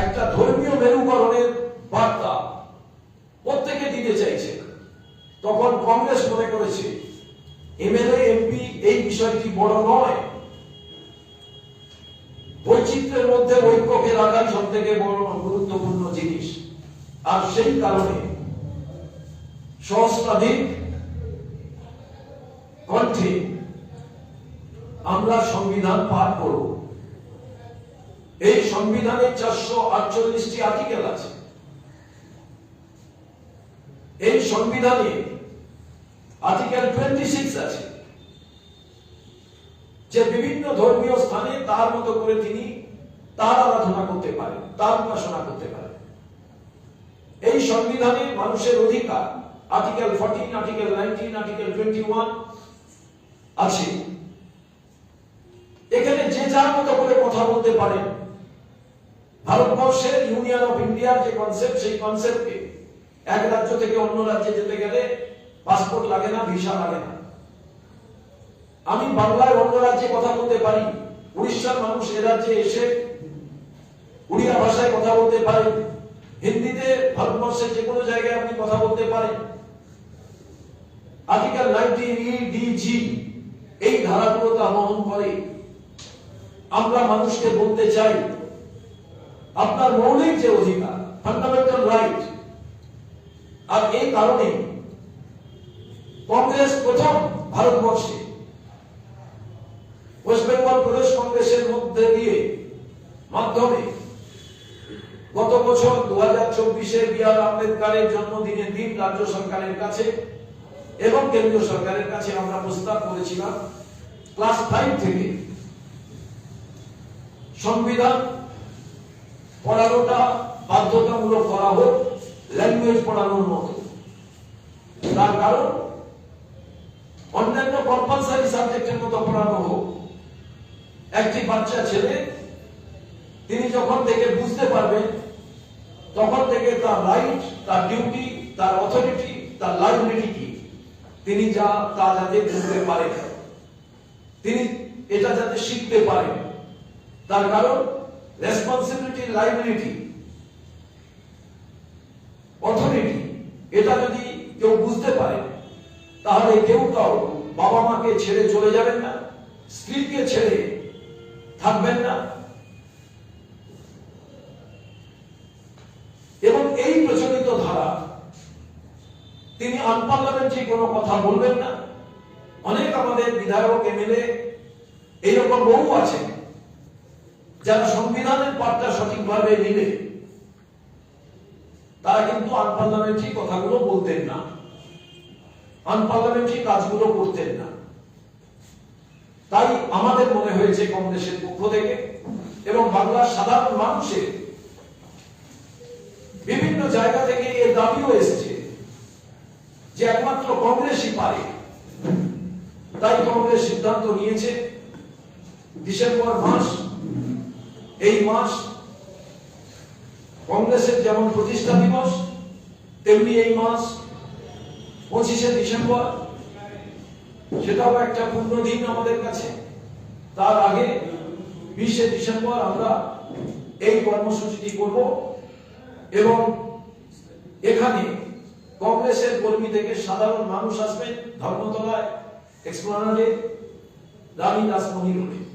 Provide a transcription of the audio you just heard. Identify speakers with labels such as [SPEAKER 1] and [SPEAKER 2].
[SPEAKER 1] একটা ধর্মীয় মেরুকরণের বার্তা প্রত্যেকে দিতে চাইছে। তখন কংগ্রেস মনে করেছে, এমএলএ, এমপি এই বিষয়টি বড় নয়। বৈচিত্র্যের মধ্যে ঐক্যকে রাখাই সব থেকে বড় গুরুত্বপূর্ণ জিনিস। আর সেই কারণে সহস্রাধিক কণ্ঠে আমরা সংবিধান পাঠ করব। এই সংবিধানে চারশো আটচল্লিশটি আর্টিকেল আছে। এই সংবিধানে আর্টিকেল টোয়েন্টি সিক্স আছে যে বিভিন্ন ধর্মীয় স্থানে তার মতো করে তিনি তার আরাধনা করতে পারেন তার উপাসনা করতে পারেন। এই সংবিধানে মানুষের অধিকার article fourteen article nineteen article twenty one আছে। এখানে যে যার মতো করে কথা বলতে পারেন ভারতবর্ষের ইউনিয়ন অফ ইন্ডিয়ার যে কনসেপ্ট সেই কনসেপ্টকে এক রাজ্য থেকে অন্য রাজ্যে যেতে গেলে পাসপোর্ট লাগে না ভিসা লাগে না। আমি বাংলায় অন্য রাজ্যে কথা বলতে পারি, উড়িষ্যার মানুষ এ রাজ্যে এসে উড়িয়া ভাষায় কথা বলতে পারে, হিন্দিতে ভারতবর্ষের যে কোনো জায়গায় আপনি কথা বলতে পারেন। Article nineteen E D G এই ধারাগুলোকে আহ্বান করে। আমরা মানুষকে বলতে চাই আপনার মৌলিক যে অধিকার ফান্ডামেন্টাল রাইট আর এই কারণে কংগ্রেস প্রথম ভারতবর্ষে ওয়েস্ট বেঙ্গল প্রদেশ কংগ্রেসের মধ্যে দিয়ে মাধ্যমে গত বছর দু হাজার চব্বিশে বি আর আম্বেদকারের জন্মদিনের দিন রাজ্য সরকারের কাছে এবং কেন্দ্রীয় সরকারের কাছে আমরা প্রস্তাব করেছিলাম ক্লাস ফাইভ থেকে সংবিধান পড়ানোটা বাধ্যতামূলক করা হোক ল্যাঙ্গুয়েজ পড়ানোর মতো। তার কারণ, অন্যান্য কম্পালসারি সাবজেক্টের মতো পড়ানো হোক। একটি বাচ্চা ছেলে, তিনি যখন থেকে বুঝতে পারবেন, তখন থেকে তার রাইট তার ডিউটি তার অথরিটি তার লাইবিলিটি কি? তিনি যা, তা যাতে বুঝতে পারেন। তিনি এটা যাতে শিখতে পারেন। তার কারণ রেসপন্সিবিলিটি লাইবিলিটি অথরিটি এটা যদি কেউ বুঝতে পারে, তাহলে কেউ কাউ বাবা মাকে ছেড়ে চলে যাবেন না, স্ত্রীকে ছেড়ে থাকবেন না। এবং এই প্রচলিত ধারা, তিনি আনপার্লামেন্টারি কোনো কথা বলবেন না। অনেক আমাদের বিধায়ক, এমএলএ এইরকম বহু আছে যারা সংবিধানের পাঠটা সঠিকভাবে নিলে তারা কিন্তু আনপার্লামেন্টারি কথাগুলো বলতেন না। আনপার্লামেন্টারি কাজগুলো করতেন না। তাই আমাদের মনে হয়েছে কংগ্রেসের পক্ষ থেকে এবং বাংলার সাধারণ মানুষের বিভিন্ন জায়গা থেকে এর দাবিও এসেছে যে একমাত্র কংগ্রেসই পারে। তাই কংগ্রেস সিদ্ধান্ত নিয়েছে, ডিসেম্বর মাস এই মাস, কংগ্রেসের যেমন প্রতিষ্ঠা দিবস, তেমনি এই মাস পঁচিশে ডিসেম্বর, সেটাও একটা পূর্ণ দিন আমাদের কাছে। তার আগে বিশে ডিসেম্বর আমরা এই কর্মসূচিটি করব এবং এখানে কংগ্রেসের কর্মী থেকে সাধারণ মানুষ আসবেন ধর্মতলায় এক্সপ্লানারে রানী রাসমণি রোডে